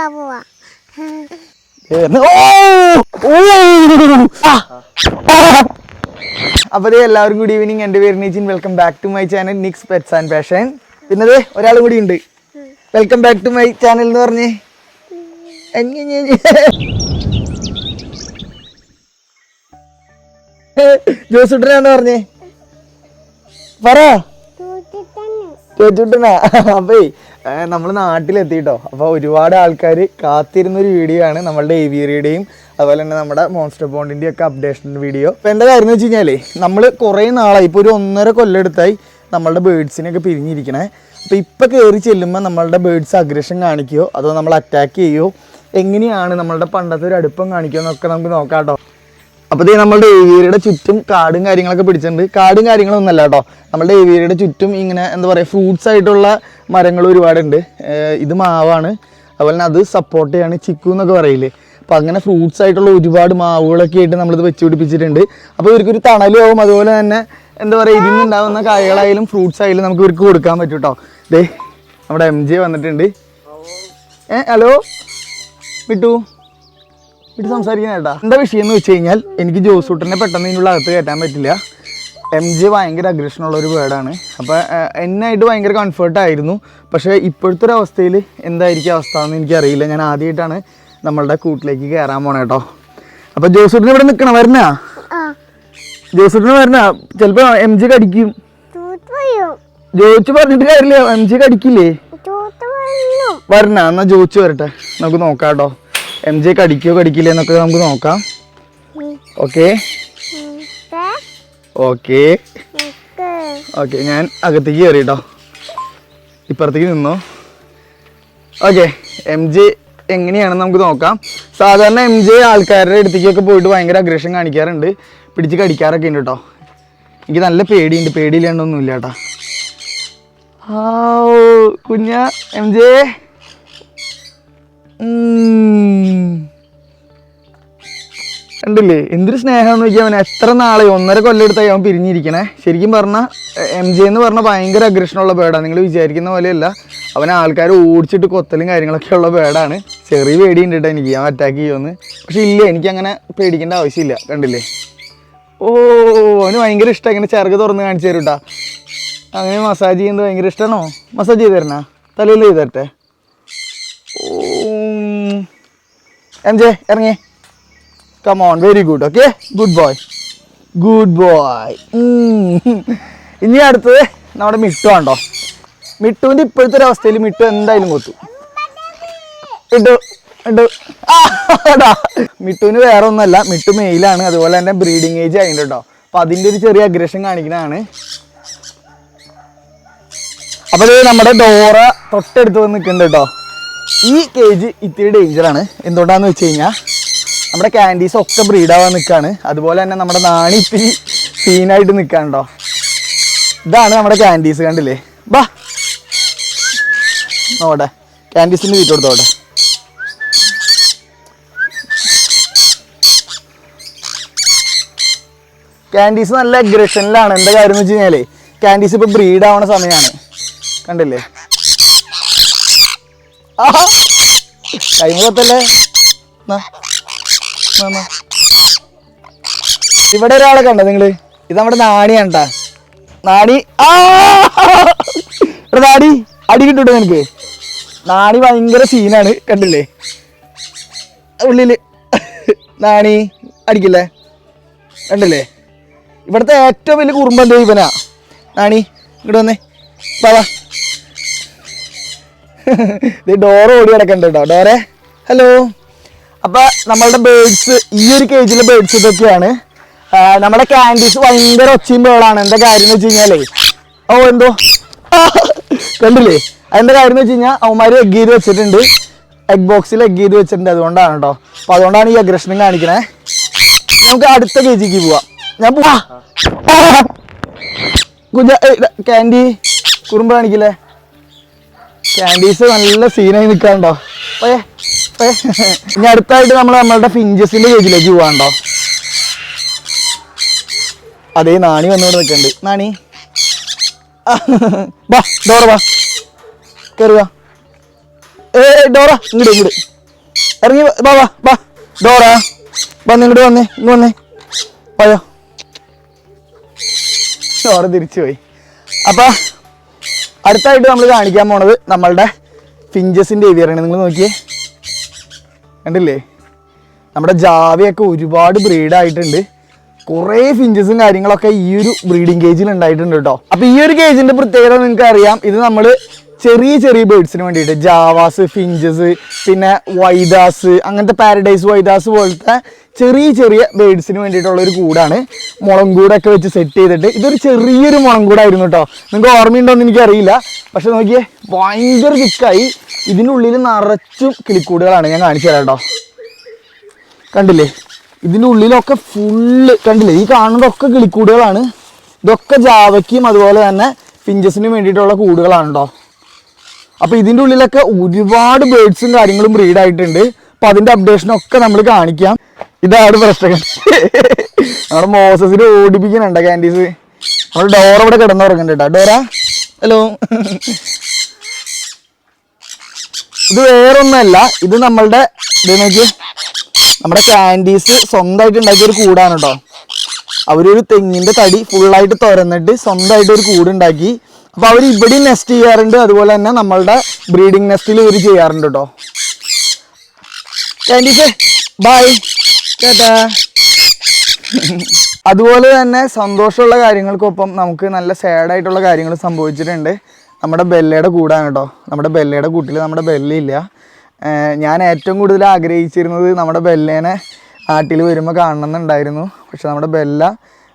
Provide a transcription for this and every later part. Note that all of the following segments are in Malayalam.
നോക്കാൻ പോവാ ഏന്ന് ഓ! ഓ! ആ! അപ്പൊ ദേ ഗുഡ് ഈവനിങ് എന്റെ പേര് Neechin welcome back to my channel Nick's pets and passion പിന്നെ ദേ ഒരാളും കൂടി ഉണ്ട്. Welcome back to my channel എന്ന് പറഞ്ഞേ. എങ്ങനെ ജോസുട്ടനാന്ന് പറഞ്ഞേ. പറ. കേട്ടിട്ടുണ്ടാ? അപ്പേ നമ്മൾ നാട്ടിലെത്തിയിട്ടോ അപ്പോൾ ഒരുപാട് ആൾക്കാർ കാത്തിരുന്നൊരു വീഡിയോ ആണ് നമ്മളുടെ ഏവിയറിയുടെയും അതുപോലെ തന്നെ നമ്മുടെ മോൺസ്റ്റർ ബോണ്ടിന്റെ ഒക്കെ അപ്ഡേഷൻ വീഡിയോ അപ്പോൾ എന്താ കാര്യം എന്ന് വെച്ച് കഴിഞ്ഞാൽ നമ്മൾ കുറേ നാളായി. ഇപ്പോൾ ഒരു ഒന്നര കൊല്ലെടുത്തായി നമ്മളുടെ ബേഡ്സിനെയൊക്കെ പിരിഞ്ഞിരിക്കണേ. അപ്പോൾ ഇപ്പോൾ കയറി ചെല്ലുമ്പോൾ നമ്മളുടെ ബേഡ്സ് അഗ്രഷൻ കാണിക്കുകയോ അതോ നമ്മൾ അറ്റാക്ക് ചെയ്യുകയോ എങ്ങനെയാണ് നമ്മളുടെ പണ്ടത്തെ ഒരു അടുപ്പം കാണിക്കുകയോ എന്നൊക്കെ നമുക്ക് നോക്കാം കേട്ടോ അപ്പോൾ ദേ നമ്മളുടെ ഏവിയറിയുടെ ചുറ്റും കാടും കാര്യങ്ങളൊക്കെ പിടിച്ചിട്ടുണ്ട്. കാടും കാര്യങ്ങളും ഒന്നല്ല കേട്ടോ. നമ്മളുടെ ഏവിയറിയുടെ ചുറ്റും ഇങ്ങനെ എന്താ പറയുക ഫ്രൂട്ട്സ് ആയിട്ടുള്ള മരങ്ങൾ ഒരുപാടുണ്ട്. ഇത് മാവാണ്. അതുപോലെ തന്നെ അത് സപ്പോർട്ട് ചെയ്യാണ് ചിക്കു എന്നൊക്കെ പറയില്ലേ. അപ്പോൾ അങ്ങനെ ഫ്രൂട്ട്സ് ആയിട്ടുള്ള ഒരുപാട് മാവുകളൊക്കെ ആയിട്ട് നമ്മളിത് വെച്ച് പിടിപ്പിച്ചിട്ടുണ്ട്. അപ്പോൾ ഇവർക്കൊരു തണലും ആവും അതുപോലെ തന്നെ എന്താ പറയുക ഇതിൽ നിന്നുണ്ടാവുന്ന കായകളായാലും ഫ്രൂട്ട്സ് ആയാലും നമുക്ക് ഇവർക്ക് കൊടുക്കാൻ പറ്റും കേട്ടോ. ദേ നമ്മുടെ എം ജെ വന്നിട്ടുണ്ട്. ഏ ഹലോ വിട്ടു. ഇത് സംസാരിക്കാൻ കേട്ടാ. എന്താ വിഷയം എന്ന് വെച്ച് കഴിഞ്ഞാൽ എനിക്ക് ജോസൂട്ടനെ പെട്ടെന്ന് ഇതിനുള്ള അകത്ത് കയറ്റാൻ പറ്റില്ല. എം ജെ ഭയങ്കര അഗ്രഷനുള്ള ഒരു വേർഡാണ് അപ്പോൾ എന്നായിട്ട് ഭയങ്കര കംഫർട്ട് ആയിരുന്നു. പക്ഷേ ഇപ്പോഴത്തെ ഒരു അവസ്ഥയിൽ എന്തായിരിക്കും അവസ്ഥ എന്ന് എനിക്കറിയില്ല. ഞാൻ ആദ്യമായിട്ടാണ് നമ്മളുടെ കൂട്ടിലേക്ക് കയറാൻ പോണേ കേട്ടോ. അപ്പോൾ ജോസൂട്ടിന് ഇവിടെ നിൽക്കണം വരണ ജോസൂട്ടിന് വരണ ചിലപ്പോൾ എം ജി കടിക്കും ജോയിച്ച് പറഞ്ഞിട്ട് കാര്യമില്ല. എം ജി കടിക്കില്ലേ വരണ എന്നാ ജോയിച്ച് വരട്ടെ. നമുക്ക് നോക്കാം കേട്ടോ. എം ജെ കടിക്കോ കടിക്കില്ലേ എന്നൊക്കെ നമുക്ക് നോക്കാം. ഓക്കെ ഓക്കെ ഓക്കെ ഞാൻ അകത്തേക്ക് കയറി കേട്ടോ ഇപ്പുറത്തേക്ക് നിന്നോ. ഓക്കെ എം ജെ എങ്ങനെയാണെന്ന് നമുക്ക് നോക്കാം. സാധാരണ എം ജെ ആൾക്കാരുടെ അടുത്തേക്കൊക്കെ പോയിട്ട് ഭയങ്കര അഗ്രഷൻ കാണിക്കാറുണ്ട്. പിടിച്ച് കടിക്കാറൊക്കെ ഉണ്ട് കേട്ടോ എനിക്ക് നല്ല പേടിയുണ്ട്. പേടിയില്ലാണ്ടൊന്നുമില്ല കേട്ടോ ആ കുഞ്ഞ എം ജെ കണ്ടില്ലേ? എന്തൊരു സ്നേഹമെന്ന് വെച്ചാൽ അവൻ എത്ര നാളെ ഒന്നര കൊല്ലെടുത്തായി അവൻ പിരിഞ്ഞിരിക്കണേ. ശരിക്കും പറഞ്ഞാൽ എം ജെ എന്ന് പറഞ്ഞാൽ ഭയങ്കര അഗ്രഷനുള്ള ബേഡാണ് നിങ്ങൾ വിചാരിക്കുന്ന പോലെയല്ല. അവൻ ആൾക്കാർ ഓടിച്ചിട്ട് കൊത്തലും കാര്യങ്ങളൊക്കെ ഉള്ള ബേഡാണ് ചെറിയ പേടിയുണ്ട് കേട്ടോ എനിക്ക്. അവൻ അറ്റാക്ക് ചെയ്യുമെന്ന് പക്ഷെ ഇല്ല എനിക്കങ്ങനെ പേടിക്കേണ്ട ആവശ്യമില്ല. കണ്ടില്ലേ? ഓ അവന് ഭയങ്കര ഇഷ്ടം ഇങ്ങനെ ചിറക് തുറന്ന് കാണിച്ചു തരും കേട്ടോ അങ്ങനെ മസാജ് ചെയ്യുന്നത് ഭയങ്കര ഇഷ്ടമാണോ മസാജ് ചെയ്ത് തരണ? തലയിൽ ചെയ്ത് തരട്ടെ? എം ജെ ഇറങ്ങി. Come on very good okay good boy good boy ഇനി അടുത്തത് നമ്മുടെ മിട്ടു ആണ്ടോ മിട്ടുവിന്റെ ഇപ്പോഴത്തെ ഒരു അവസ്ഥയിൽ മിട്ടു എന്തായാലും കൊത്തു. ഇട്ടു ഇട്ടു ആടാ. മിട്ടുവിന് വേറെ ഒന്നല്ല മിട്ടു മെയിലാണ് അതുപോലെ തന്നെ ബ്രീഡിങ് ഏജ് ആയിട്ടുണ്ട് കേട്ടോ. അപ്പൊ അതിന്റെ ഒരു ചെറിയ അഗ്രഷൻ കാണിക്കുന്നതാണ്. അപ്പോൾ ഇത് നമ്മുടെ ഡോറ തൊട്ടടുത്ത് വന്ന് നിൽക്കുന്നുണ്ട് കേട്ടോ. ഈ കേജ് ഇത്തിരി ഡേഞ്ചറാണ് എന്തുകൊണ്ടാന്ന് വെച്ച് കഴിഞ്ഞാൽ നമ്മുടെ ക്യാൻഡീസ് ഒക്കെ ബ്രീഡാവാൻ നിൽക്കുകയാണ് അതുപോലെ തന്നെ നമ്മുടെ നാണി ഇത്തിരി സീനായിട്ട് നിൽക്കാണ്ടോ ഇതാണ് നമ്മുടെ ക്യാൻഡീസ് കണ്ടില്ലേ? ബാ. നോട്ടെ ക്യാൻഡീസിന് വീട്ടു കൊടുത്തോട്ടെ. ക്യാൻഡീസ് നല്ല അഗ്രഷനിലാണ് എന്താ കാര്യം എന്ന് വെച്ച് കഴിഞ്ഞാലേ ക്യാൻഡീസ് ഇപ്പൊ ബ്രീഡ് ആവുന്ന സമയമാണ് കണ്ടില്ലേ? കൈമുഖത്തല്ലേ. ഇവിടെ ഒരാളെ കണ്ടോ നിങ്ങൾ? ഇത് നമ്മുടെ നാണി ട്ടാ. നാണി ആ! നാണി അടി കിട്ടൂട്ടോ നിനക്ക്. നാണി ഭയങ്കര സീനാണ് കണ്ടില്ലേ? ഉള്ളിൽ. നാണി അടിക്കില്ലേ? കണ്ടില്ലേ? ഇവിടുത്തെ ഏറ്റവും വലിയ കുറുമ്പന്റെ ഇവനാ. നാണി ഇങ്ങോട്ട് വന്നേ. വാ. ഇത് ഡോർ ഓടി കിടക്കണ്ട കേട്ടോ ഡോറെ ഹലോ. അപ്പൊ നമ്മളുടെ ബേഡ്സ് ഈ ഒരു കേജിലെ ബേഡ്സ് ഇതൊക്കെയാണ്. നമ്മുടെ കാൻഡീസ് ഭയങ്കര ഒച്ചയും ബേളാണ് എന്താ കാര്യം എന്ന് വെച്ച് കഴിഞ്ഞാലേ ഓ എന്തോ? കണ്ടില്ലേ? അതിന്റെ കാര്യം എന്ന് വെച്ച് കഴിഞ്ഞാൽ അവന്മാര് എഗ് ചെയ്ത് വെച്ചിട്ടുണ്ട്. എഗ് ബോക്സിൽ എഗ് ചെയ്ത് വെച്ചിട്ടുണ്ട് അതുകൊണ്ടാണ് കേട്ടോ അപ്പൊ അതുകൊണ്ടാണ് ഈ അഗ്രഷനും കാണിക്കണേ. നമുക്ക് അടുത്ത കേജിക്ക് പോവാം. ഞാൻ പോവാ. കുഞ്ഞ കാൻഡി കുറുമ്പ് കാണിക്കില്ലേ? ക്യാൻഡീസ് നല്ല സീനായി നിൽക്കാണ്ടോ ഇനി അടുത്തായിട്ട് നമ്മൾ നമ്മളുടെ ഫിഞ്ചസിന്റെ കേജിലേക്ക് പോവാണ്ടോ അതേ നാണി വന്നുകൊണ്ട് നിൽക്കണ്ട് നാണി. വാ ഡോറ വാ. കയറുക ഏ ഡോറ ഇങ്ങോട്ട് ഇങ്ങോട്ട് ഇറങ്ങി വാ വാ വാ. ഡോറ വന്ന് ഇങ്ങോട്ട് വന്നേ ഇങ്ങ് വന്നേ. പോയോ ഡോറ തിരിച്ചു പോയി അപ്പൊ അടുത്തായിട്ട് നമ്മൾ കാണിക്കാൻ പോണത് നമ്മളുടെ ഫിഞ്ചസിന്റെ ഏവിയറാണ് നിങ്ങൾ നോക്കിയേ. കണ്ടില്ലേ? നമ്മുടെ ജാവയൊക്കെ ഒരുപാട് ബ്രീഡ് ആയിട്ടുണ്ട്. കുറേ ഫിഞ്ചസും കാര്യങ്ങളൊക്കെ ഈ ഒരു ബ്രീഡിംഗ് കേജിൽ ഉണ്ടായിട്ടുണ്ട് കേട്ടോ. അപ്പോൾ ഈ ഒരു കേജിന്റെ പ്രത്യേകത നിങ്ങൾക്ക് അറിയാം. ഇത് നമ്മൾ ചെറിയ ചെറിയ ബേർഡ്സിന് വേണ്ടിയിട്ട് ജാവാസ് ഫിഞ്ചസ് പിന്നെ വൈദാസ് അങ്ങനത്തെ പാരഡൈസ് വൈദാസ് പോലത്തെ ചെറിയ ചെറിയ ബേർഡ്സിന് വേണ്ടിയിട്ടുള്ള ഒരു കൂടാണ്. മുളങ്കൂടൊക്കെ വെച്ച് സെറ്റ് ചെയ്തിട്ട് ഇതൊരു ചെറിയൊരു മുളങ്കൂടായിരുന്നു കേട്ടോ നിങ്ങൾക്ക് ഓർമ്മയുണ്ടോയെന്ന് എനിക്കറിയില്ല. പക്ഷെ നോക്കിയേ ഭയങ്കര തിക്കായി ഇതിന്റെ ഉള്ളിൽ നിറച്ചും കിളിക്കൂടുകളാണ് ഞാൻ കാണിച്ചു തരാം കേട്ടോ കണ്ടില്ലേ? ഇതിന്റെ ഉള്ളിലൊക്കെ ഫുള്ള് കണ്ടില്ലേ? ഈ കാണുന്നതൊക്കെ കിളിക്കൂടുകളാണ്. ഇതൊക്കെ ജാവയ്ക്കും അതുപോലെ തന്നെ ഫിഞ്ചസിനും വേണ്ടിയിട്ടുള്ള കൂടുകളാണ് കേട്ടോ അപ്പോൾ ഇതിന്റെ ഉള്ളിലൊക്കെ ഒരുപാട് ബേർഡ്സും കാര്യങ്ങളും റീഡ് ആയിട്ടുണ്ട്. അപ്പോൾ അതിന്റെ അപ്ഡേഷനൊക്കെ നമ്മൾ കാണിക്കാം. ഇതാണ് പ്രശ്നം. നമ്മുടെ മോസസിനെ ഓടിപ്പിക്കുന്നുണ്ട് കാൻഡീസ് നമ്മൾ ഡോർ ഇവിടെ കിടന്നുറങ്ങുന്നുണ്ട് കേട്ടോ ഡോറ ഹലോ ഇത് വേറൊന്നല്ല ഇത് നമ്മളുടെ നമ്മുടെ കാൻഡീസ് സ്വന്തമായിട്ട് ഉണ്ടാക്കിയ ഒരു കൂടാണ് കേട്ടോ അവരൊരു തെങ്ങിന്റെ തടി ഫുള്ളായിട്ട് തുറന്നിട്ട് സ്വന്തമായിട്ട് ഒരു കൂടുണ്ടാക്കി അപ്പൊ അവർ ഇവിടെ നെസ്റ്റ് ചെയ്യാറുണ്ട്. അതുപോലെ തന്നെ നമ്മളുടെ ബ്രീഡിംഗ് നെസ്റ്റിൽ ഇവർ ചെയ്യാറുണ്ട് കേട്ടോ ക്യാൻഡീസ് ബൈ ചേട്ടാ അതുപോലെ തന്നെ സന്തോഷമുള്ള കാര്യങ്ങൾക്കൊപ്പം നമുക്ക് നല്ല സാഡായിട്ടുള്ള കാര്യങ്ങൾ സംഭവിച്ചിട്ടുണ്ട്. നമ്മുടെ ബെല്ലയുടെ കൂടാണ് കേട്ടോ നമ്മുടെ ബെല്ലയുടെ കൂട്ടിൽ നമ്മുടെ ബെല്ലയില്ല ഞാൻ ഏറ്റവും കൂടുതൽ ആഗ്രഹിച്ചിരുന്നത് നമ്മുടെ ബെല്ലേനെ നാട്ടിൽ വരുമ്പോൾ കാണണമെന്നുണ്ടായിരുന്നു പക്ഷെ നമ്മുടെ ബെല്ല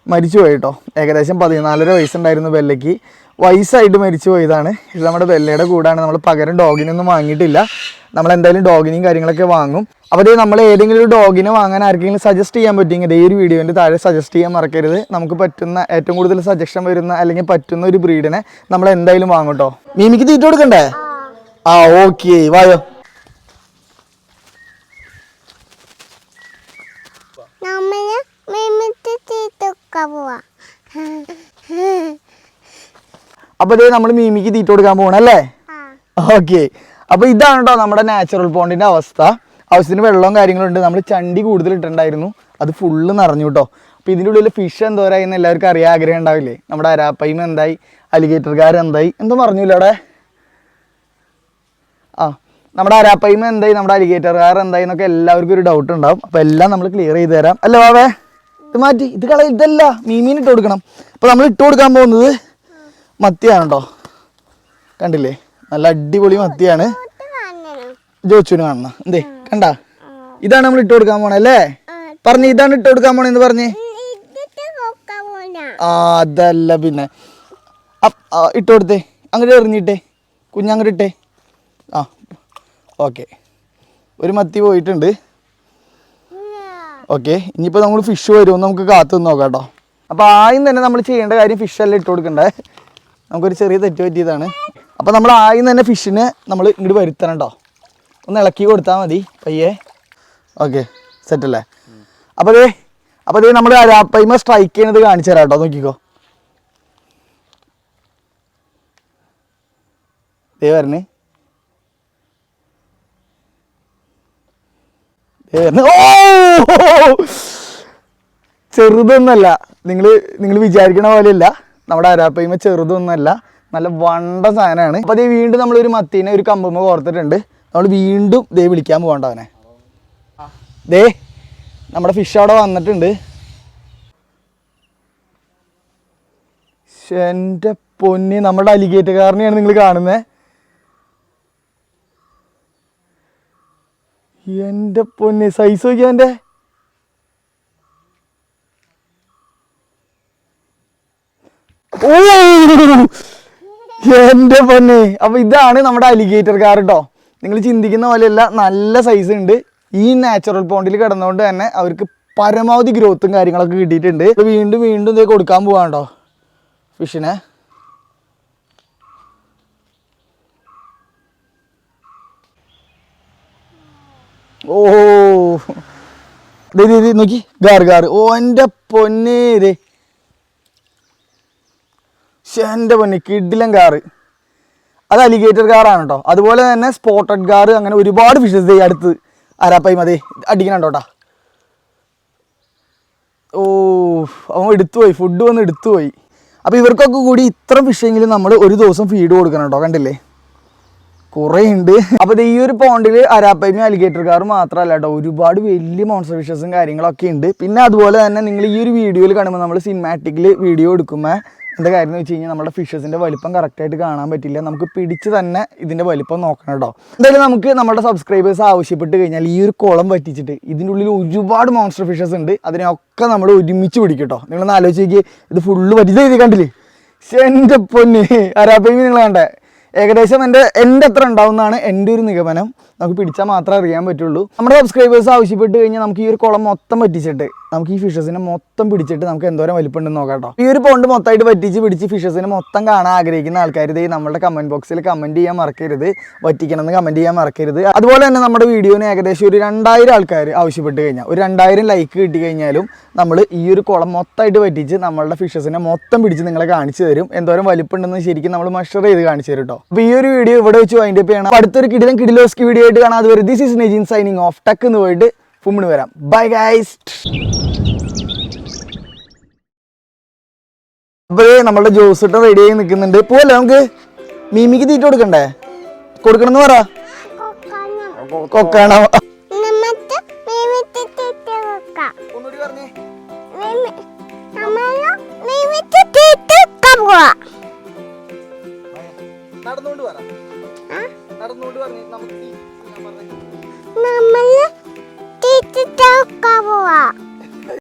മരിച്ചു പോയി കേട്ടോ ഏകദേശം പതിനാലര വയസ്സുണ്ടായിരുന്നു ബെല്ലയ്ക്ക്. വയസ്സായിട്ട് മരിച്ചു പോയതാണ്. ഇത് നമ്മുടെ വെല്ലയുടെ കൂടാണ്. നമ്മൾ പകരം ഡോഗിനൊന്നും വാങ്ങിയിട്ടില്ല. നമ്മൾ എന്തായാലും ഡോഗിനെയും കാര്യങ്ങളൊക്കെ വാങ്ങും. അപ്പോൾ ഇത് നമ്മൾ ഏതെങ്കിലും ഒരു ഡോഗിനെ വാങ്ങാൻ ആർക്കെങ്കിലും സജസ്റ്റ് ചെയ്യാൻ പറ്റുമെങ്കിൽ ഈ ഒരു വീഡിയോന്റെ താഴെ സജസ്റ്റ് ചെയ്യാൻ മറക്കരുത്. നമുക്ക് പറ്റുന്ന ഏറ്റവും കൂടുതൽ സജഷൻ വരുന്ന അല്ലെങ്കിൽ പറ്റുന്ന ഒരു ബ്രീഡിനെ നമ്മൾ എന്തായാലും വാങ്ങും കേട്ടോ മീമിക്ക് തീറ്റ കൊടുക്കണ്ടേ? ആ ഓക്കെ വായോ. നമ്മൾ തീറ്റ അപ്പോൾ ഇതേ നമ്മൾ മീമിക്ക് തീറ്റ കൊടുക്കാൻ പോകണം അല്ലേ ആ. ഓക്കെ. അപ്പൊ ഇതാണ് കേട്ടോ നമ്മുടെ നാച്ചുറൽ പോണ്ടിന്റെ അവസ്ഥ. ആവശ്യത്തിന് വെള്ളവും കാര്യങ്ങളും ഉണ്ട്. നമ്മൾ ചണ്ടി കൂടുതൽ ഇട്ടിട്ടുണ്ടായിരുന്നു. അത് ഫുള്ള് നിറഞ്ഞു കേട്ടോ അപ്പൊ ഇതിന്റെ ഉള്ളിൽ ഫിഷ് എന്തോരായി എന്ന് എല്ലാവർക്കും അറിയാൻ ആഗ്രഹം ഉണ്ടാവില്ലേ? നമ്മുടെ അരാപ്പയും എന്തായി? അലിഗേറ്റർകാർ എന്തായി? എന്തോ പറഞ്ഞില്ല അവിടെ? ആ. നമ്മുടെ അരാപ്പയും എന്തായി? നമ്മുടെ അലിഗേറ്റർകാർ എന്തായി? എന്നൊക്കെ എല്ലാവർക്കും ഒരു ഡൗട്ട് ഉണ്ടാവും. അപ്പൊ എല്ലാം നമ്മൾ ക്ലിയർ ചെയ്ത് തരാം. അല്ലേ വാവേ? ഇത് മാറ്റി. ഇത് കള ഇതല്ല. മീമീൻ ഇട്ട് കൊടുക്കണം. അപ്പൊ നമ്മൾ ഇട്ട് കൊടുക്കാൻ പോകുന്നത് മത്തിയാണ് കണ്ടില്ലേ? നല്ല അടിപൊളി മത്തിയാണ്. ജോച്ചുവിന് കാണണം. എന്തേ? കണ്ട? ഇതാണ് നമ്മൾ ഇട്ട് കൊടുക്കാൻ പോണേ അല്ലേ? പറഞ്ഞു ഇതാണ് ഇട്ട് കൊടുക്കാൻ പോണെന്ന് പറഞ്ഞേ. ആ അതല്ല പിന്നെ. ഇട്ട് കൊടുത്തേ. അങ്ങോട്ട് എറിഞ്ഞിട്ടേ. കുഞ്ഞങ്ങോട്ട് ആ ഓക്കെ. ഒരു മത്തി പോയിട്ടുണ്ട്. ഓക്കെ. ഇനിയിപ്പോൾ നമ്മൾ ഫിഷ് വരുമെന്ന് നമുക്ക് കാത്തു നോക്കാം കേട്ടോ. അപ്പോൾ ആദ്യം തന്നെ നമ്മൾ ചെയ്യേണ്ട കാര്യം ഫിഷ് എല്ലാം ഇട്ട് കൊടുക്കണ്ടേ? നമുക്കൊരു ചെറിയ തെറ്റ് പറ്റിയതാണ്. അപ്പോൾ നമ്മൾ ആദ്യം തന്നെ ഫിഷിനെ നമ്മൾ ഇങ്ങോട്ട് വരുത്തണം കേട്ടോ ഒന്ന് ഇളക്കി കൊടുത്താൽ മതി പയ്യെ. ഓക്കെ സെറ്റല്ലേ? അപ്പോൾ അതേ അപ്പോൾ അതേ നമ്മൾ അരാപ്പൈമ സ്ട്രൈക്ക് ചെയ്യണത് കാണിച്ചു തരാം കേട്ടോ നോക്കിക്കോ. ദേ വരണേ. ചെറുതൊന്നല്ല. നിങ്ങൾ നിങ്ങൾ വിചാരിക്കണ പോലെയല്ല. നമ്മുടെ അരാപ്പയ്മ ചെറുതൊന്നുമല്ല. നല്ല വണ്ട സാധനമാണ്. അപ്പോൾ അതേ വീണ്ടും നമ്മളൊരു മത്തീനെ ഒരു കമ്പുമ്മ കോർത്തിട്ടുണ്ട്. നമ്മൾ വീണ്ടും ദേ വിളിക്കാൻ പോകണ്ട അവനെ. ദേ നമ്മുടെ ഫിഷ് അവിടെ വന്നിട്ടുണ്ട്. എന്റെ പൊന്നി നമ്മുടെ അലിഗേറ്റുകാരനെയാണ് നിങ്ങൾ കാണുന്നത് എന്റെ പൊന്നി സൈസ് നോക്കിയാ എന്റെ ഓ. എന്റെ പൊന്നെ. അപ്പൊ ഇതാണ് നമ്മുടെ അലിഗേറ്റർ കാർ കേട്ടോ നിങ്ങൾ ചിന്തിക്കുന്ന പോലെയല്ല നല്ല സൈസ് ഉണ്ട്. ഈ നാച്ചുറൽ പോണ്ടിൽ കിടന്നുകൊണ്ട് തന്നെ അവർക്ക് പരമാവധി ഗ്രോത്തും കാര്യങ്ങളൊക്കെ കിട്ടിയിട്ടുണ്ട്. വീണ്ടും വീണ്ടും ഇതേ കൊടുക്കാൻ പോവാണ്ടോ? ഫിഷിനെ ഓ. നോക്കി. ഗാർ ഗാർ. ഓ എന്റെ പൊന്നേ. ശ്ശെ, എന്റെ പൊന്നെ കിഡിലം കാറ് അത് അലിഗേറ്റർ കാറാണ് കേട്ടോ അതുപോലെ തന്നെ സ്പോട്ടഡ് കാർ അങ്ങനെ ഒരുപാട് ഫിഷസ് അടുത്ത്. ആരാപ്പായി മതി? അടിക്കണുണ്ടോട്ടാ ഓ അവൻ എടുത്തുപോയി ഫുഡ് വന്ന് എടുത്തുപോയി അപ്പോൾ ഇവർക്കൊക്കെ കൂടി ഇത്ര ഫിഷെങ്കിലും നമ്മൾ ഒരു ദിവസം ഫീഡ് കൊടുക്കണം കേട്ടോ കണ്ടില്ലേ? കുറേ ഉണ്ട്. അപ്പോൾ ഈ ഒരു പോണ്ടിൽ അരാപ്പയും അലിഗേറ്റർ കാർ മാത്രമല്ല കേട്ടോ ഒരുപാട് വലിയ മോൺസ്റ്റർ ഫിഷസും കാര്യങ്ങളൊക്കെ ഉണ്ട്. പിന്നെ അതുപോലെ തന്നെ നിങ്ങൾ ഈ ഒരു വീഡിയോയിൽ കാണുമ്പോൾ നമ്മൾ സിനിമാറ്റിക്കിൽ വീഡിയോ എടുക്കുമ്പോൾ എന്താ കാര്യം എന്ന് വെച്ച് കഴിഞ്ഞാൽ നമ്മുടെ ഫിഷസിന്റെ വലിപ്പം കറക്റ്റായിട്ട് കാണാൻ പറ്റില്ല. നമുക്ക് പിടിച്ച് തന്നെ ഇതിന്റെ വലിപ്പം നോക്കണം കേട്ടോ. എന്തായാലും നമുക്ക് നമ്മുടെ സബ്സ്ക്രൈബേഴ്സ് ആവശ്യപ്പെട്ട് കഴിഞ്ഞാൽ ഈ ഒരു കുളം പറ്റിച്ചിട്ട് ഇതിന്റെ ഉള്ളിൽ ഒരുപാട് മോൺസ്റ്റർ ഫിഷസ് ഉണ്ട്. അതിനെയൊക്കെ നമ്മൾ ഒരുമിച്ച് പിടിക്കും കേട്ടോ. ആലോചിച്ച് നോക്കിയേ ഇത് ഫുള്ള് പറ്റി ചെയ്ത് കണ്ടില്ലേ? എന്റെ പൊന്ന്. അരാപ്പൈമി നിങ്ങൾ കണ്ടേ? ഏകദേശം എന്റെ എന്റെ എത്ര ഉണ്ടാവുന്നതാണ് എന്റെ ഒരു നിഗമനം. നമുക്ക് പിടിച്ചാൽ മാത്രമേ അറിയാൻ പറ്റുള്ളൂ. നമ്മുടെ സബ്സ്ക്രൈബേഴ്സ് ആവശ്യപ്പെട്ട് കഴിഞ്ഞാൽ നമുക്ക് ഈ ഒരു കുളം മൊത്തം പറ്റിച്ചിട്ട് നമുക്ക് ഈ ഫിഷസിനെ മൊത്തം പിടിച്ചിട്ട് നമുക്ക് എന്തോരം വലിപ്പമുണ്ടെന്ന് നോക്കാം കേട്ടോ. ഈ ഒരു പോണ്ട് മൊത്തമായിട്ട് പറ്റിച്ച് പിടിച്ച് ഫിഷസിനെ മൊത്തം കാണാൻ ആഗ്രഹിക്കുന്ന ആൾക്കാർ ഇത് നമ്മുടെ കമന്റ് ബോക്സിൽ കമന്റ് ചെയ്യാൻ മറക്കരുത്. പറ്റിക്കണമെന്ന് കമന്റ് ചെയ്യാൻ മറക്കരുത്. അതുപോലെ തന്നെ നമ്മുടെ വീഡിയോന് ഏകദേശം ഒരു രണ്ടായിരം ആൾക്കാർ ആവശ്യപ്പെട്ട് കഴിഞ്ഞാൽ ഒരു രണ്ടായിരം ലൈക്ക് കിട്ടി കഴിഞ്ഞാലും നമ്മൾ ഈ ഒരു കുളം മൊത്തമായിട്ട് പറ്റിച്ച് നമ്മളുടെ ഫിഷസിനെ മൊത്തം പിടിച്ച് നിങ്ങളെ കാണിച്ചു തരും. എന്തോരം വലിപ്പുണ്ടെന്ന് ശരിക്കും നമ്മൾ മെഷർ ചെയ്ത് കാണിച്ചു തരും കേട്ടോ അപ്പോൾ ഈ ഒരു വീഡിയോ ഇവിടെ വെച്ച് വൈൻഡ് അപ്പ് ചെയ്യണം. അടുത്തൊരു കിടിലം കിടിലോസ്കി വീഡിയോ ആയിട്ട് കാണാം. അതുവരെ this is Nejin signing off ടക്ക് എന്ന് പോയിട്ട് ഫുമ്മിന് വരാം. ബൈ ഗൈസ് അപ്പോൾ നമ്മുടെ ഇട്ട് റെഡി ആയി നിൽക്കുന്നുണ്ട്. പോവല്ലേ നമുക്ക്? മീമിക്ക് തീറ്റ കൊടുക്കണ്ടേ? കൊടുക്കണമെന്ന് പറ. കൊക്കണം?